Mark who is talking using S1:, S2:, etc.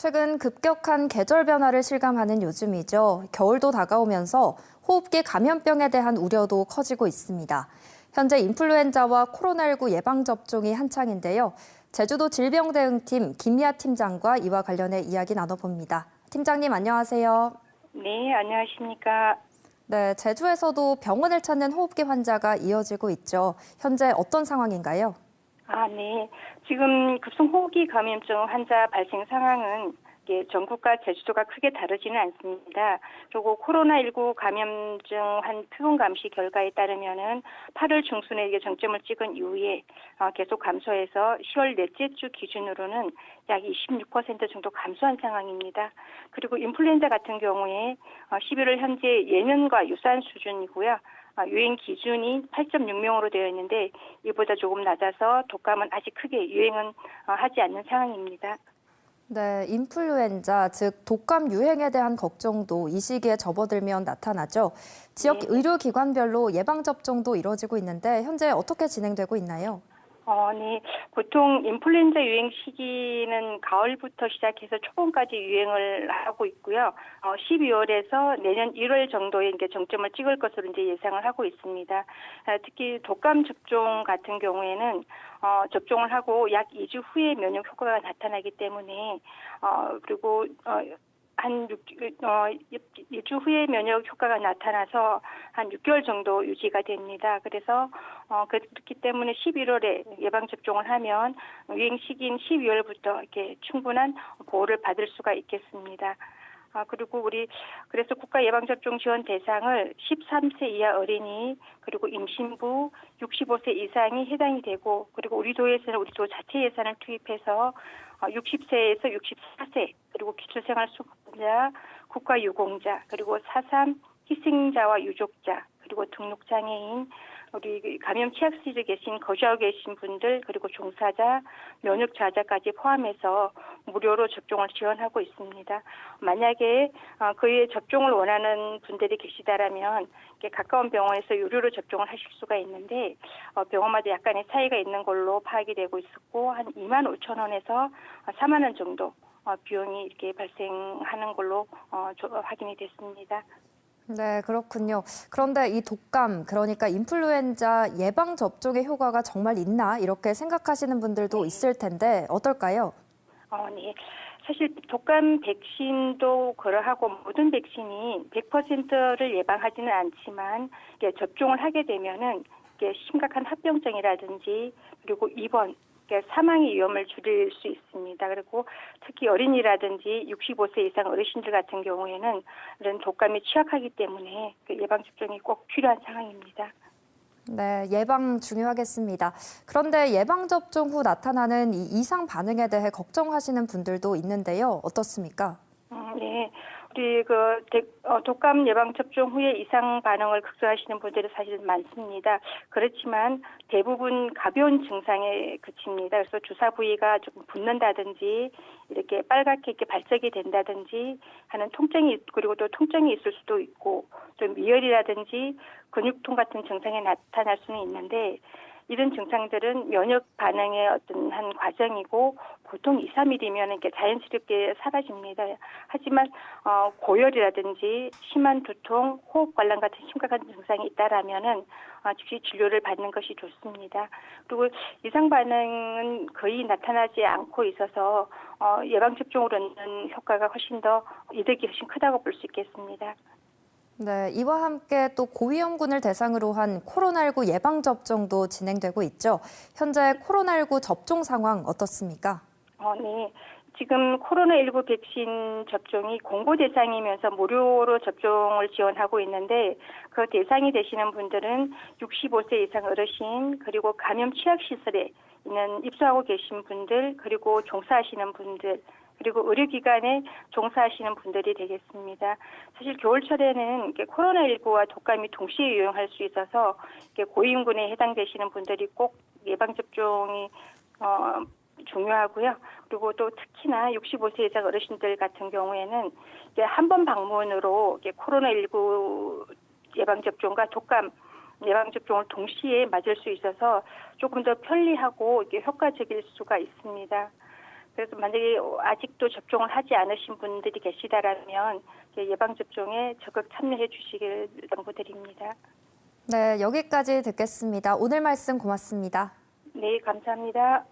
S1: 최근 급격한 계절 변화를 실감하는 요즘이죠. 겨울도 다가오면서 호흡기 감염병에 대한 우려도 커지고 있습니다. 현재 인플루엔자와 코로나19 예방접종이 한창인데요. 제주도 질병대응팀 김미아 팀장과 이와 관련해 이야기 나눠봅니다. 팀장님 안녕하세요.
S2: 네, 안녕하십니까.
S1: 네, 제주에서도 병원을 찾는 호흡기 환자가 이어지고 있죠. 현재 어떤 상황인가요?
S2: 아, 네. 지금 급성호흡기 감염증 환자 발생 상황은 전국과 제주도가 크게 다르지는 않습니다. 그리고 코로나19 감염증 한 표본 감시 결과에 따르면은 8월 중순에 이게 정점을 찍은 이후에 어, 계속 감소해서 10월 넷째 주 기준으로는 약 26% 정도 감소한 상황입니다. 그리고 인플루엔자 같은 경우에 11월 현재 예년과 유사한 수준이고요. 아, 유행 기준이 8.6명으로 되어 있는데 이보다 조금 낮아서 독감은 아직 크게 유행은 어, 하지 않는 상황입니다.
S1: 네, 인플루엔자, 즉 독감 유행에 대한 걱정도 이 시기에 접어들면 나타나죠. 지역
S2: 네.
S1: 의료기관별로 예방 접종도 이루어지고 있는데 현재 어떻게 진행되고 있나요?
S2: 어, 네. 보통 인플루엔자 유행 시기는 가을부터 시작해서 초봄까지 유행을 하고 있고요. 어, 12월에서 내년 1월 정도에 이제 정점을 찍을 것으로 이제 예상을 하고 있습니다. 아, 특히 독감 접종 같은 경우에는 어, 접종을 하고 약 2주 후에 면역 효과가 나타나기 때문에 어, 그리고 어, 한 6, 어, 2주 후에 면역 효과가 나타나서 한 6개월 정도 유지가 됩니다. 그래서 어, 그렇기 때문에 11월에 예방 접종을 하면 유행 시기인 12월부터 이렇게 충분한 보호를 받을 수가 있겠습니다. 아, 그리고 우리, 그래서 국가 예방접종 지원 대상을 13세 이하 어린이, 그리고 임신부, 65세 이상이 해당이 되고, 그리고 우리 도에서는 우리 도 자체 예산을 투입해서 60세에서 64세, 그리고 기초생활수급 자, 국가유공자, 그리고 4.3 희생자와 유족자, 그리고 등록장애인, 우리 감염 취약시에 계신 거주하고 계신 분들 그리고 종사자, 면역 자자까지 포함해서 무료로 접종을 지원하고 있습니다. 만약에 어, 그에 접종을 원하는 분들이 계시다라면 가까운 병원에서 유료로 접종을 하실 수가 있는데 어, 병원마다 약간의 차이가 있는 걸로 파악이 되고 있었고 한 2만 5천 원에서 4만 원 정도 어, 비용이 이렇게 발생하는 걸로 확인이 됐습니다.
S1: 네, 그렇군요. 그런데 이 독감, 그러니까 인플루엔자 예방 접종의 효과가 정말 있나 이렇게 생각하시는 분들도 있을 텐데 어떨까요?
S2: 어, 네. 사실 독감 백신도 그러하고 모든 백신이 100%를 예방하지는 않지만 접종을 하게 되면은 심각한 합병증이라든지 그리고 입원 사망의 위험을 줄일 수 있습니다. 그리고 특히 어린이라든지 65세 이상 어르신들 같은 경우에는 이런 독감에 취약하기 때문에 그 예방 접종이 꼭 필요한 상황입니다.
S1: 네, 예방 중요하겠습니다. 그런데 예방 접종 후 나타나는 이 이상 반응에 대해 걱정하시는 분들도 있는데요. 어떻습니까?
S2: 음, 네. 우리 그 어, 독감 예방 접종 후에 이상 반응을 극소하시는 분들이 사실 많습니다. 그렇지만 대부분 가벼운 증상에 그칩니다. 그래서 주사 부위가 조금 붓는다든지 이렇게 빨갛게 이렇게 발적이 된다든지 하는 통증이 그리고 또 통증이 있을 수도 있고 또 미열이라든지 근육통 같은 증상이 나타날 수는 있는데 이런 증상들은 면역 반응의 어떤 한 과정이고 보통 2, 3일이면 이렇게 자연스럽게 사라집니다. 하지만 어, 고열이라든지 심한 두통, 호흡 곤란 같은 심각한 증상이 있다라면은 어, 즉시 진료를 받는 것이 좋습니다. 그리고 이상 반응은 거의 나타나지 않고 있어서 어, 예방 접종으로 얻는 효과가 훨씬 더 이득이 훨씬 크다고 볼 수 있겠습니다.
S1: 네, 이와 함께 또 고위험군을 대상으로 한 코로나19 예방 접종도 진행되고 있죠. 현재 코로나19 접종 상황 어떻습니까?
S2: 어, 네. 지금 코로나19 백신 접종이 공고 대상이면서 무료로 접종을 지원하고 있는데 그 대상이 되시는 분들은 65세 이상 어르신 그리고 감염 취약 시설에 있는 입소하고 계신 분들 그리고 종사하시는 분들 그리고 의료기관에 종사하시는 분들이 되겠습니다. 사실 겨울철에는 코로나19와 독감이 동시에 유행할 수 있어서 고위험군에 해당되시는 분들이 꼭 예방접종이 어, 중요하고요. 그리고 또 특히나 65세 이상 어르신들 같은 경우에는 이제 한 번 방문으로 코로나19 예방접종과 독감 예방접종을 동시에 맞을 수 있어서 조금 더 편리하고 효과적일 수가 있습니다. 그래서 만약에 아직도 접종을 하지 않으신 분들이 계시다라면 예방 접종에 적극 참여해 주시길 당부드립니다.
S1: 네, 여기까지 듣겠습니다. 오늘 말씀 고맙습니다.
S2: 네, 감사합니다.